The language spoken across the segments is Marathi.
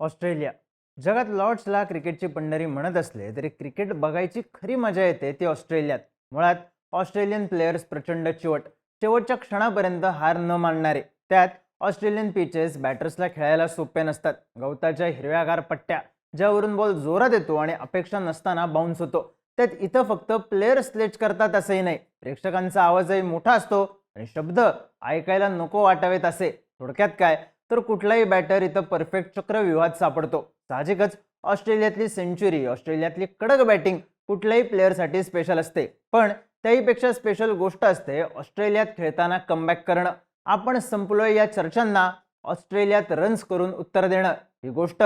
ऑस्ट्रेलिया. जगात लॉर्ड्सला क्रिकेटची पंढरी म्हणत असले तरी क्रिकेट बघायची खरी मजा येते ती ऑस्ट्रेलियात. मुळात ऑस्ट्रेलियन प्लेयर्स प्रचंड चिवट. शेवटच्या क्षणापर्यंत हार न मानणारे. त्यात ऑस्ट्रेलियन पिचेस बॅटर्सला खेळायला सोपे नसतात. गवताच्या हिरव्यागार पट्ट्या ज्यावरून बॉल जोरात येतो आणि अपेक्षा नसताना बाउन्स होतो. त्यात इथं फक्त प्लेयर स्लेच करतात असंही नाही. प्रेक्षकांचा आवाजही मोठा असतो आणि शब्द ऐकायला नको वाटावेत असे. थोडक्यात काय? तर कुठलाही बॅटर इथं परफेक्ट चक्रव्यूहात सापडतो. साहजिकच ऑस्ट्रेलियातली सेंचुरी ऑस्ट्रेलियातली कडक बॅटिंग कुठल्याही प्लेअरसाठी स्पेशल असते. पण त्याहीपेक्षा स्पेशल गोष्ट असते ऑस्ट्रेलियात खेळताना कमबॅक करणं. आपण संपलोय या चर्चांना ऑस्ट्रेलियात रन्स करून उत्तर देणं. ही गोष्ट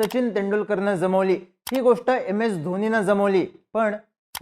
सचिन तेंडुलकरनं जमवली. ही गोष्ट एम एस धोनीनं जमवली. पण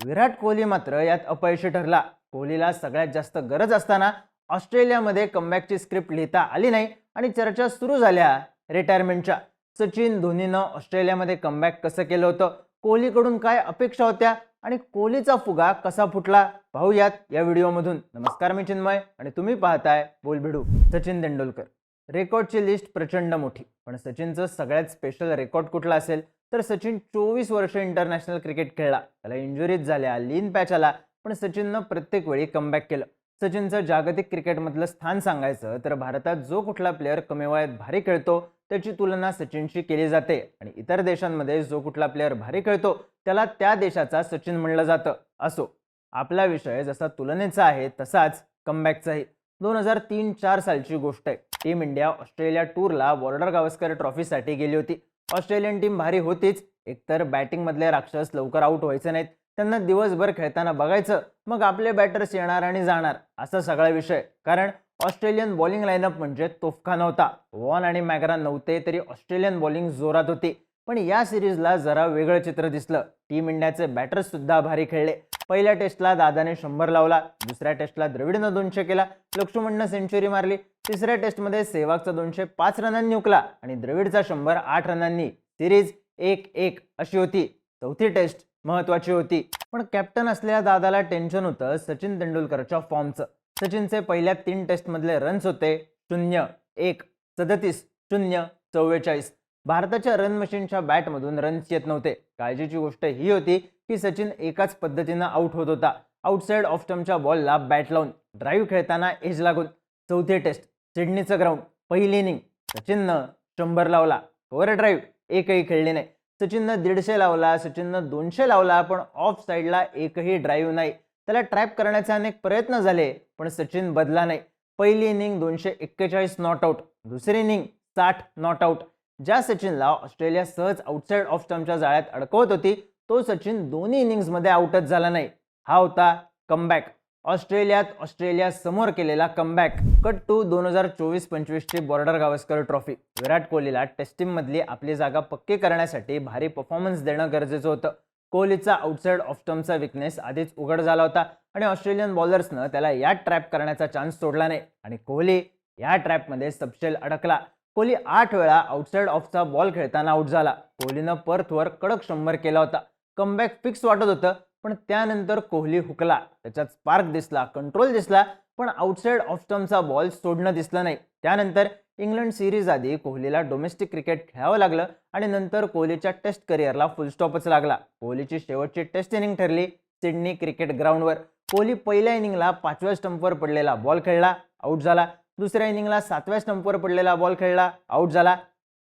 विराट कोहली मात्र यात अपयशी ठरला. कोहलीला सगळ्यात जास्त गरज असताना ऑस्ट्रेलियामध्ये कमबॅकची स्क्रिप्ट लिहिता आली नाही. आणि चर्चा सुरू झाल्या रिटायरमेंटच्या. सचिन धोनीनं ऑस्ट्रेलियामध्ये कमबॅक कसं केलं होतं? कोहलीकडून काय अपेक्षा होत्या? आणि कोहलीचा फुगा कसा फुटला? पाहूयात या व्हिडिओमधून. नमस्कार मी चिन्मय आणि तुम्ही पाहताय बोलभिडू सचिन तेंडुलकर. रेकॉर्डची लिस्ट प्रचंड मोठी. पण सचिनचं सगळ्यात स्पेशल रेकॉर्ड कुठला असेल? तर सचिन चोवीस वर्ष इंटरनॅशनल क्रिकेट खेळला. त्याला इंजुरीज झाल्या लीन पॅच आला. पण सचिननं प्रत्येक वेळी कमबॅक केलं. सचिनचं जागतिक क्रिकेटमधलं स्थान सांगायचं तर भारतात जो कुठला प्लेअर कमी वयात भारी खेळतो त्याची तुलना सचिनशी केली जाते. आणि इतर देशांमध्ये जो कुठला प्लेअर भारी खेळतो त्याला त्या देशाचा सचिन म्हणलं जातं. असो आपला विषय जसा तुलनेचा आहे तसाच कमबॅकचाही दोन हजार तीन चार सालची गोष्ट आहे. टीम इंडिया ऑस्ट्रेलिया टूरला बॉर्डर गावस्कर ट्रॉफीसाठी गेली होती. ऑस्ट्रेलियन टीम भारी होतीच एकतर बॅटिंगमधले राक्षस लवकर आऊट व्हायचे नाहीत. त्यांना दिवसभर खेळताना बघायचं मग आपले बॅटर्स येणार आणि जाणार असा सगळा विषय. कारण ऑस्ट्रेलियन बॉलिंग लाईनअप म्हणजे तोफखाना होता वॉन आणि मॅगरा नव्हते तरी ऑस्ट्रेलियन बॉलिंग जोरात होती. पण या सिरीजला जरा वेगळं चित्र दिसलं. टीम इंडियाचे बॅटर्स सुद्धा भारी खेळले. पहिल्या टेस्टला दादाने शंभर लावला. दुसऱ्या टेस्टला द्रविडनं दोनशे केला. लक्ष्मणनं सेंचुरी मारली. तिसऱ्या टेस्टमध्ये सेवागचा दोनशे पाच रनांनी उकला आणि द्रविडचा शंभर आठ रनांनी. सिरीज एक एक अशी होती. चौथी टेस्ट महत्वाची होती. पण कॅप्टन असलेल्या दादाला टेन्शन होतं सचिन तेंडुलकरच्या फॉर्मचं सचिनचे पहिल्या तीन टेस्टमधले रन्स होते शून्य एक सदतीस शून्य चव्वेचाळीस. भारताच्या रन मशीनच्या बॅटमधून रन्स येत नव्हते. काळजीची गोष्ट ही होती की सचिन एकाच पद्धतीनं आउट होत होता. आउटसाईड ऑफ स्टम्पच्या बॉलला बॅट लावून ड्राईव्ह खेळताना एज लागून. चौथी टेस्ट सिडनीचं ग्राउंड पहिली इनिंग सचिननं शंभर लावला. ओव्हर ड्राईव्ह एकही खेळली नाही. सचिननं दीडशे लावला सचिननं दोनशे लावला पण ऑफ साईडला एकही ड्राईव्ह नाही. त्याला ट्रॅप करण्याचे अनेक प्रयत्न झाले पण सचिन बदला नाही. पहिली इनिंग दोनशे एक्केचाळीस नॉट आऊट दुसरी इनिंग साठ नॉट आऊट ज्या सचिनला ऑस्ट्रेलिया सहज आउटसाईड ऑफ स्टम्पच्या जाळ्यात अडकवत होती तो सचिन दोन्ही इनिंग्समध्ये आउटच झाला नाही. हा होता कमबॅक ऑस्ट्रेलियात ऑस्ट्रेलिया समोर केलेला कमबॅक कट टू दोन हजार चोवीस पंचवीसची बॉर्डर गावस्कर ट्रॉफी. विराट कोहलीला टेस्ट टीममधली आपली जागा पक्की करण्यासाठी भारी परफॉर्मन्स देणं गरजेचं होतं. कोहलीचा आउटसाईड ऑफ स्टम्पचा विकनेस आधीच उघड झाला होता आणि ऑस्ट्रेलियन बॉलर्सनं त्याला या ट्रॅप करण्याचा चान्स सोडला नाही आणि कोहली या ट्रॅपमध्ये सबशेल अडकला. कोहली आठ वेळा आउटसाईड ऑफचा बॉल खेळताना आउट झाला. कोहलीनं पर्थवर कडक शंभर केला होता. कमबॅक फिक्स वाटत होतं. पण त्यानंतर कोहली हुकला त्याच्यात स्पार्क दिसला कंट्रोल दिसला पण आउटसाईड ऑफ स्टम्पचा बॉल सोडणं दिसलं नाही. त्यानंतर इंग्लंड सिरीज आधी कोहलीला डोमेस्टिक क्रिकेट खेळावं लागलं आणि नंतर कोहलीच्या टेस्ट करिअरला फुलस्टॉपच लागला. कोहलीची शेवटची टेस्ट इनिंग ठरली सिडनी क्रिकेट ग्राउंडवर. कोहली पहिल्या इनिंगला पाचव्या स्टंपवर पडलेला बॉल खेळला आऊट झाला. दुसऱ्या इनिंगला सातव्या स्टंपवर पडलेला बॉल खेळला आऊट झाला.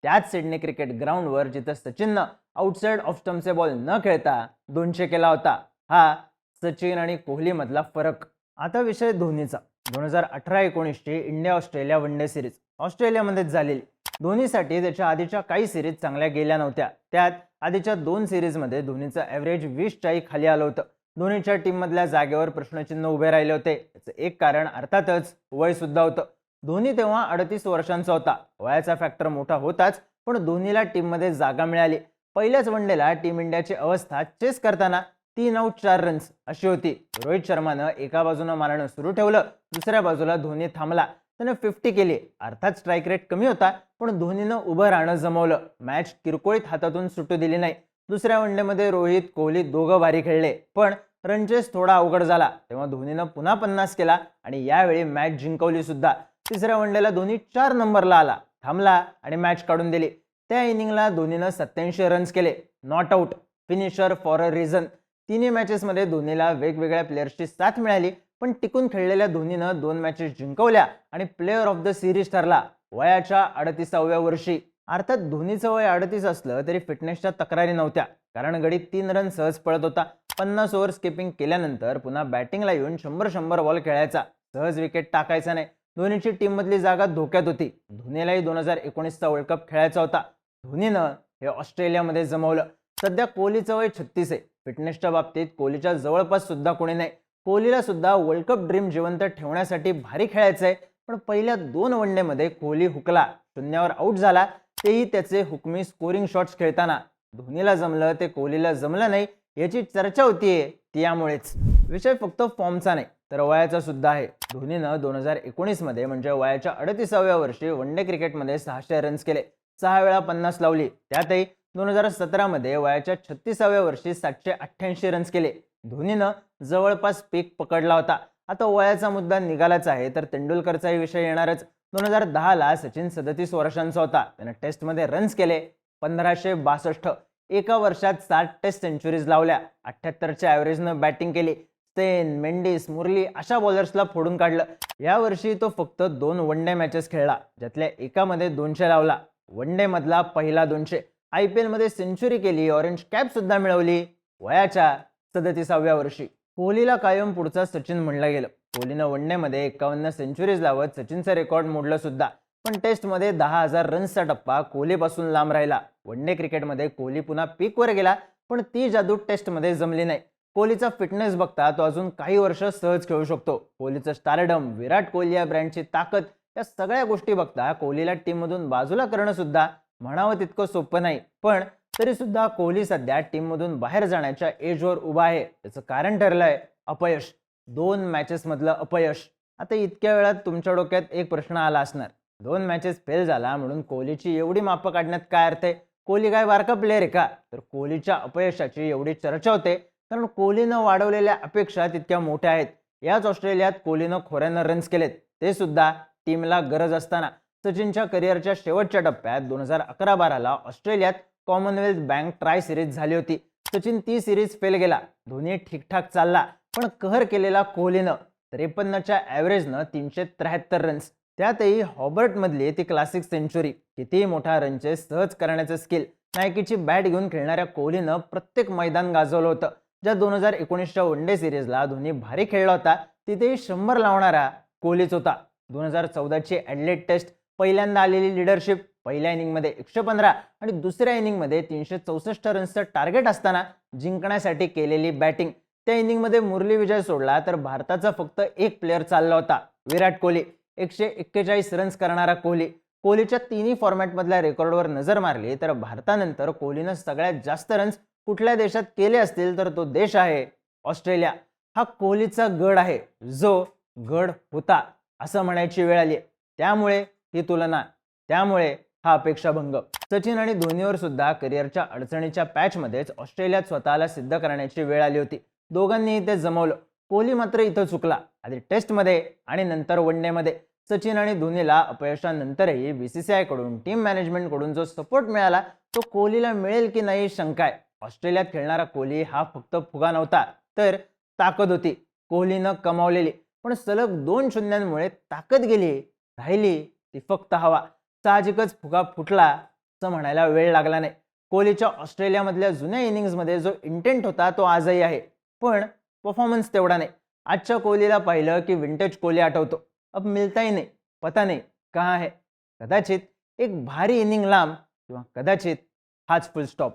त्याच सिडनी क्रिकेट ग्राउंडवर जिथं सचिननं आउटसाईड ऑफ स्टम्पचे बॉल न खेळता दोनशे केला होता. हा सचिन आणि कोहलीमधला फरक. आता विषय धोनीचा. दोन हजार अठरा एकोणीसची India Australia one day series ऑस्ट्रेलियामध्येच झालेली. धोनीसाठी त्याच्या आधीच्या काही सिरीज चांगल्या गेल्या नव्हत्या. त्यात आधीच्या दोन सिरीजमध्ये धोनीचं ॲव्हरेज वीसच्याही खाली आलं होतं. धोनीच्या टीममधल्या जागेवर प्रश्नचिन्ह उभे राहिले होते. त्याचं एक कारण अर्थातच वय सुद्धा होतं. धोनी तेव्हा अडतीस वर्षांचा होता. वयाचा फॅक्टर मोठा होताच पण धोनीला टीममध्ये जागा मिळाली. पहिल्याच वनडेला टीम इंडियाची अवस्था चेस करताना तीन आऊट चार रन्स अशी होती. रोहित शर्मानं एका बाजूनं मारणं सुरू ठेवलं. दुसऱ्या बाजूला धोनी थांबला. त्यानं फिफ्टी केली. अर्थात स्ट्राईक रेट कमी होता पण धोनीनं उभं राहणं जमवलं. मॅच किरकोळीत हातातून सुटू दिली नाही. दुसऱ्या वनडेमध्ये रोहित कोहली दोघं भारी खेळले. पण रनचेस थोडा अवघड झाला. तेव्हा धोनीनं पुन्हा पन्नास केला आणि यावेळी मॅच जिंकवली सुद्धा. तिसऱ्या वनडेला धोनी चार नंबरला आला. थांबला आणि मॅच काढून दिली. त्या इनिंगला धोनीनं सत्याऐंशी रन्स केले. Not out finisher for a reason तिन्ही मॅचेसमध्ये धोनीला वेगवेगळ्या प्लेयर्सची साथ मिळाली पण टिकून खेळलेल्या धोनीनं दोन मॅचेस जिंकवल्या आणि प्लेअर ऑफ द सिरीज ठरला वयाच्या अडतीसाव्या वर्षी. अर्थात धोनीचं वय अडतीस असलं तरी फिटनेसच्या तक्रारी नव्हत्या कारण गडीत तीन रन सहज पळत होता. पन्नास ओव्हर स्किपिंग केल्यानंतर पुन्हा बॅटिंगला येऊन शंभर शंभर बॉल खेळायचा. सहज विकेट टाकायचा नाही. धोनीची टीममधली जागा धोक्यात होती. धोनीलाही दोन हजार एकोणीसचा वर्ल्ड कप खेळायचा होता. धोनीनं हे ऑस्ट्रेलियामध्ये जमवलं. सध्या कोहलीचं वय छत्तीस आहे. फिटनेसच्या बाबतीत कोहलीच्या जवळपास सुद्धा कोणी नाही. कोहलीला सुद्धा वर्ल्ड कप ड्रीम जिवंत ठेवण्यासाठी भारी खेळायचं आहे पण पहिल्या दोन वनडेमध्ये कोहली हुकला. शून्यावर आऊट झाला. तेही त्याचे हुकमी स्कोरिंग शॉट्स खेळताना. धोनीला जमलं ते कोहलीला जमलं नाही याची चर्चा होतीये ती यामुळेच. विषय फक्त फॉर्मचा नाही तर वयाचा सुद्धा आहे. धोनीनं दोन हजार एकोणीसमध्ये म्हणजे वयाच्या अडतीसाव्या वर्षी वन डे क्रिकेटमध्ये सहाशे रन्स केले. सहा वेळा पन्नास लावली. त्यातही दोन हजार सतरामध्ये वयाच्या छत्तीसाव्या वर्षी सातशे अठ्ठ्याऐंशी रन्स केले. धोनीनं जवळपास पीक पकडला होता. आता वयाचा मुद्दा निघालाच आहे तर तेंडुलकरचाही विषय येणारच. दोन हजार दहाला सचिन सदतीस वर्षांचा होता. त्यानं टेस्टमध्ये रन्स केले पंधराशे बासष्ट. एका वर्षात सात टेस्ट सेंचुरीज लावल्या. अठ्ठ्याहत्तरच्या ॲव्हरेजनं बॅटिंग केली. स्टेन मेंडिस मुरली अशा बॉलर्सला फोडून काढलं. यावर्षी तो फक्त दोन वन डे मॅचेस खेळला. ज्यातल्या एकामध्ये दोनशे लावला. वन डे मधला पहिला दोनशे. आय पी एलमध्ये सेंचुरी केली ऑरेंज कॅप सुद्धा मिळवली वयाच्या सदतीसाव्या वर्षी. कोहलीला कायम पुढचा सचिन म्हणलं गेलं. कोहलीनं वन डेमध्ये एकावन्न सेंचुरीज लावत सचिनचं रेकॉर्ड मोडलं सुद्धा. पण टेस्टमध्ये दहा हजार रन्सचा टप्पा कोहलीपासून लांब राहिला. वन डे क्रिकेटमध्ये कोहली पुन्हा पीकवर गेला पण ती जादू टेस्टमध्ये जमली नाही. कोहलीचा फिटनेस बघता तो अजून काही वर्ष सहज खेळू शकतो. कोहलीचं स्टारडम विराट कोहली या ब्रँडची ताकद या सगळ्या गोष्टी बघता कोहलीला टीममधून बाजूला करणं सुद्धा म्हणावं तितकं सोपं नाही. पण तरी सुद्धा कोहली सध्या टीममधून बाहेर जाण्याच्या एजवर उभा आहे. त्याचं कारण ठरलंय अपयश. दोन मॅचेसमधलं अपयश. आता इतक्या वेळात तुमच्या डोक्यात एक प्रश्न आला असणार. दोन मॅचेस फेल झाला म्हणून कोहलीची एवढी मापं काढण्यात काय अर्थ आहे? कोहली काय बारका प्लेअर आहे का? तर कोहलीच्या अपयशाची एवढी चर्चा होते. कारण कोहलीनं वाढवलेल्या अपेक्षा तितक्या मोठ्या आहेत. याच ऑस्ट्रेलियात कोहलीनं खोऱ्यानं रन्स केलेत. ते सुद्धा टीमला गरज असताना. सचिनच्या करिअरच्या शेवटच्या टप्प्यात दोन हजार अकरा बाराला ऑस्ट्रेलियात कॉमनवेल्थ बँक ट्राय सिरीज झाली होती. सचिन ती सिरीज फेल गेला. धोनी ठीकठाक चालला पण कहर केलेला कोहलीनं त्रेपन्नच्या ॲव्हरेजनं तीनशे त्र्याहत्तर रन्स त्यातही हॉबर्टमधली ती क्लासिक सेंचुरी कितीही मोठा रनचे सहज करण्याचं स्किल नायकीची बॅट घेऊन खेळणाऱ्या कोहलीनं प्रत्येक मैदान गाजवलं होतं. ज्या दोन हजार एकोणीसच्या वन डे सिरीजला धोनी भारी खेळला होता तिथेही शंभर लावणारा कोहलीच होता. दोन हजार चौदाची ॲडलेट टेस्ट पहिल्यांदा आलेली लिडरशिप पहिल्या इनिंगमध्ये एकशे पंधरा आणि दुसऱ्या इनिंगमध्ये तीनशे चौसष्ट रन्सचं टार्गेट असताना जिंकण्यासाठी केलेली बॅटिंग त्या इनिंगमध्ये मुरली विजय सोडला तर भारताचा फक्त एक प्लेअर चालला होता विराट कोहली. एकशे एक्केचाळीस रन्स करणारा कोहली. कोहलीच्या तिन्ही फॉर्मॅटमधल्या रेकॉर्डवर नजर मारली तर भारतानंतर कोहलीनं सगळ्यात जास्त रन्स कुठल्या देशात केले असतील तर तो देश आहे ऑस्ट्रेलिया. हा कोहलीचा गड आहे जो गड होता असं म्हणायची वेळ आली त्यामुळे ही तुलना. त्यामुळे हा अपेक्षाभंग. सचिन आणि धोनीवर सुद्धा करिअरच्या अडचणीच्या पॅचमध्येच ऑस्ट्रेलियात स्वतःला सिद्ध करण्याची वेळ आली होती. दोघांनीही ते जमवलं. कोहली मात्र इथं चुकला. आधी टेस्टमध्ये आणि नंतर वन डेमध्ये सचिन आणि धोनीला अपयशानंतरही बी सीसीआयकडून टीम मॅनेजमेंटकडून जो सपोर्ट मिळाला तो कोहलीला मिळेल की नाही शंका आहे. ऑस्ट्रेलियात खेळणारा कोहली हा फक्त फुगा नव्हता तर ताकद होती. कोहलीनं कमावलेली. पण सलग दोन शून्यांमुळे ताकद गेली राहिली. ती फक्त हवा. साहजिकच फुगा फुटला असं म्हणायला वेळ लागला नाही. कोहलीच्या ऑस्ट्रेलियामधल्या जुन्या इनिंग्समध्ये जो इंटेंट होता तो आजही आहे. पण परफॉर्मन्स तेवढा नाही. आजच्या कोहलीला पाहिलं की विंटेज कोहली आठवतो. अब मिळताही नाही पता नाही कहा आहे कदाचित एक भारी इनिंग लांब किंवा कदाचित हाच फुल स्टॉप